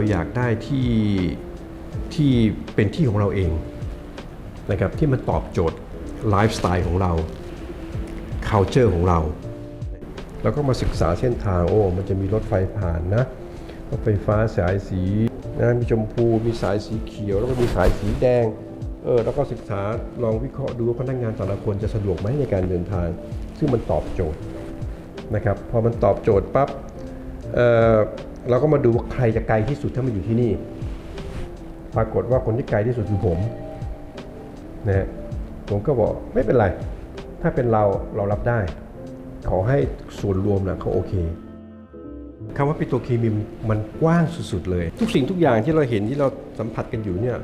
ราอยากได้ที่ที่เป็นที่ของเราเองนะครับที่มันตอบโจทย์ไลฟ์สไตล์ของเรา culture ของเรา แล้วก็มาศึกษาเส้นทางโอ้มันจะมีรถไฟผ่านนะรถไฟฟ้าสายสีนะมีชมพูมีสายสีเขียว แล้วก็มีสายสีแดงเออแล้วก็ศึกษาลองวิเคราะห์ดูว่าพนักงานแต่ละคนจะสะดวกไหมในการเดินทาง ซึ่งมันตอบโจทย์นะครับพอมันตอบโจทย์ปั๊บเออ เราก็มาดูว่าใครจะไกลที่สุดถ้ามาอยู่ที่นี่ ปรากฏว่าคนที่ไกลที่สุดคือผมนะฮะผมก็บอกไม่เป็นไร ถ้าเป็นเราเรารับได้ ขอให้ส่วนรวมนะเขาโอเคคำว่าปิโตเคมีมันกว้างสุดๆเลย ทุกสิ่งทุกอย่างที่เราเห็นที่เราสัมผัสกันอยู่เนี่ย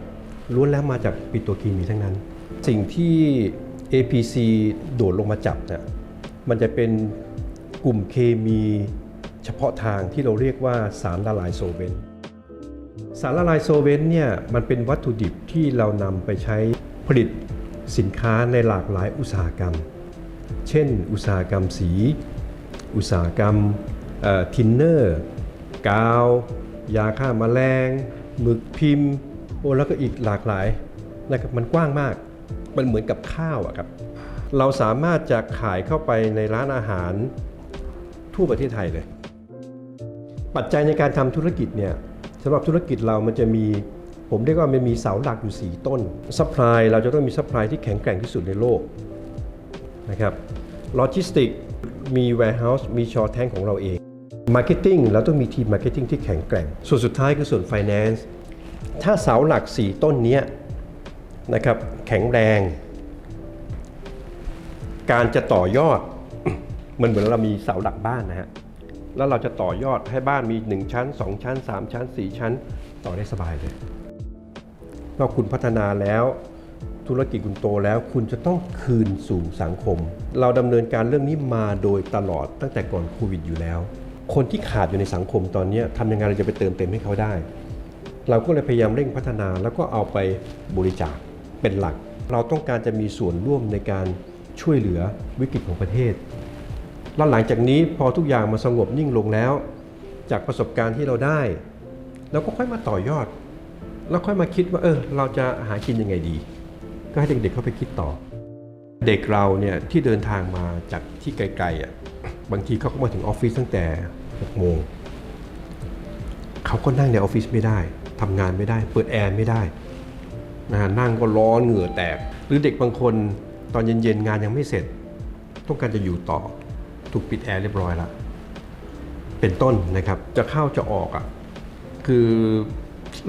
ล้วนแล้วมาจากปิโตเคมีทั้งนั้น สิ่งที่ APC โดดลงมาจับเนี่ยมันจะเป็นกลุ่มเคมี เฉพาะทางที่เราเรียกว่าสารละลายโซเวนต์สารละลายโซเวนต์เนี่ยมันเป็นวัตถุดิบที่เรานำไปใช้ผลิตสินค้าในหลากหลายอุตสาหกรรม เช่น อุตสาหกรรมสี อุตสาหกรรมทินเนอร์ กาว ยาฆ่ามาแมลงหมึกพิมพ์โอ้แล้วก็อีกหลากหลายนะครับมันกว้างมากมันเหมือนกับข้าวอะครับเราสามารถจะขายเข้าไปในร้านอาหารทั่วประเทศไทยเลย ปัจจัยในการทำธุรกิจเนี่ยสำหรับธุรกิจเรามันจะมี ผมเรียกว่ามันมีเสาหลักอยู่ 4 ต้นซัพพลายเราจะต้องมีซัพพลายที่แข็งแกร่งที่สุดในโลกนะครับโลจิสติกมี warehouse มีชอแทงของเราเอง Marketing เราต้องมีทีม Marketing ที่แข็งแกร่ง ส่วนสุดท้ายคือส่วน Finance ถ้าเสาหลัก 4 ต้นนี้นะครับแข็งแรง การจะต่อยอด มันเหมือนเรามีเสาหลักบ้านนะฮะ แล้วเราจะต่อยอดให้บ้านมี 1 ชั้น 2 ชั้น 3 ชั้น 4 ชั้น ต่อได้สบายเลยพอคุณพัฒนาแล้ว ธุรกิจคุณโตแล้วคุณจะต้องคืนสู่สังคม เราดำเนินการเรื่องนี้มาโดยตลอดตั้งแต่ก่อนโควิดอยู่แล้ว คนที่ขาดอยู่ในสังคมตอนนี้ทำยังไงเราจะไปเติมเต็มให้เขาได้ เราก็เลยพยายามเร่งพัฒนาแล้วก็เอาไปบริจาคเป็นหลัก เราต้องการจะมีส่วนร่วมในการช่วยเหลือวิกฤตของประเทศ แล้วหลังจากนี้พอทุกอย่างมาสงบนิ่งลงแล้ว จากประสบการณ์ที่เราได้เราก็ค่อยมาต่อยอด แล้วค่อยมาคิดว่าเออ เราจะหากินยังไงดี ก็ให้เด็กๆเข้าไปคิดต่อ เด็กเราเนี่ยที่เดินทางมาจากที่ไกลๆอะบางทีเขาก็มาถึงออฟฟิศตั้งแต่6โมงเขาก็นั่งในออฟฟิศไม่ได้ทำงานไม่ได้ เปิดแอร์ไม่ได้นะนั่งก็ร้อนเหงื่อแตก หรือเด็กบางคนตอนเย็นๆงานยังไม่เสร็จ ต้องการจะอยู่ต่อ ถูกปิดแอร์เรียบร้อยแล้วเป็นต้นนะครับจะเข้าจะออกอะคือ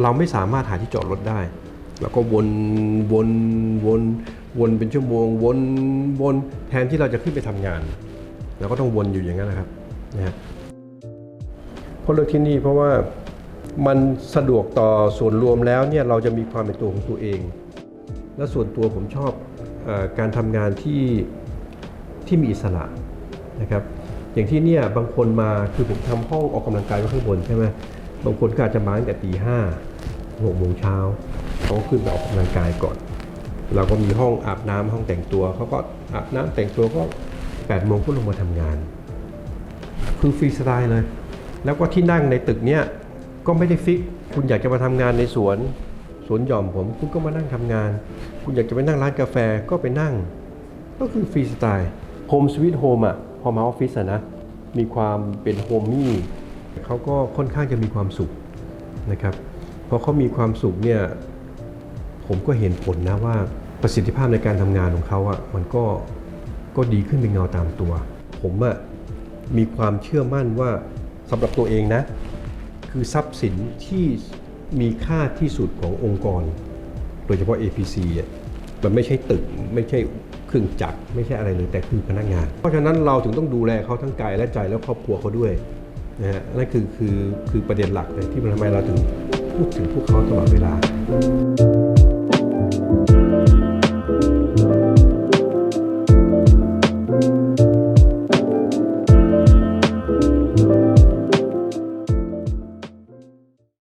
เราไม่สามารถหาที่จอดรถได้ แล้วก็วนวนวนวนเป็นชั่วโมงวนวนแทนที่เราจะขึ้นไปทำงาน เราก็ต้องวนอยู่อย่างนั้นนะครับนะฮะเพราะเลือกที่นี่เพราะว่ามันสะดวกต่อส่วนรวมแล้วเนี่ยเราจะมีความเป็นตัวของตัวเอง และส่วนตัวผมชอบออการทำงานที่ที่มีอิสระ นะครับอย่างที่เนี่ยบางคนมาคือผมทำห้องออกกำลังกายไว้ข้างบนใช่ไหมบางคนก็อาจจะมาตั้งแต่ตีห้าหกโมงเช้าเขาก็ขึ้นไปออกกำลังกายก่อน เราก็มีห้องอาบน้ำห้องแต่งตัวเขาก็อาบน้ำแต่งตัวก็8ปดโมงก็ลงมาทำงาน คือฟรีสไตล์เลย แล้วก็ที่นั่งในตึกเนี้ยก็ไม่ได้ฟิก คุณอยากจะมาทำงานในสวนสวนหย่อมผมคุณก็มานั่งทำงาน คุณอยากจะไปนั่งร้านกาแฟก็ไปนั่ง ก็คือฟรีสไตล์โฮมสวีทโฮมอะ อมาออฟฟิศอะนะมีความเป็นโฮมมี่เขาก็ค่อนข้างจะมีความสุขนะครับพอเขามีความสุขเนี่ยผมก็เห็นผลนะว่าประสิทธิภาพในการทำงานของเขาอะมันก็ก็ดีขึ้นเป็นเงาตามตัว ผมอะมีความเชื่อมั่นว่าสำหรับตัวเองนะ คือทรัพย์สินที่มีค่าที่สุดขององค์กร โดยเฉพาะ APC อะมันไม่ใช่ตึกไม่ใช่ เครื่องจักรไม่ใช่อะไรเลยแต่คือพนักงาน เพราะฉะนั้นเราถึงต้องดูแลเขาทั้งกายและใจและครอบครัวเขาด้วยนะฮะนั่นคือคือคือประเด็นหลักเลยที่ทำไมเราถึงพูดถึงพวกเขาตลอดเวลา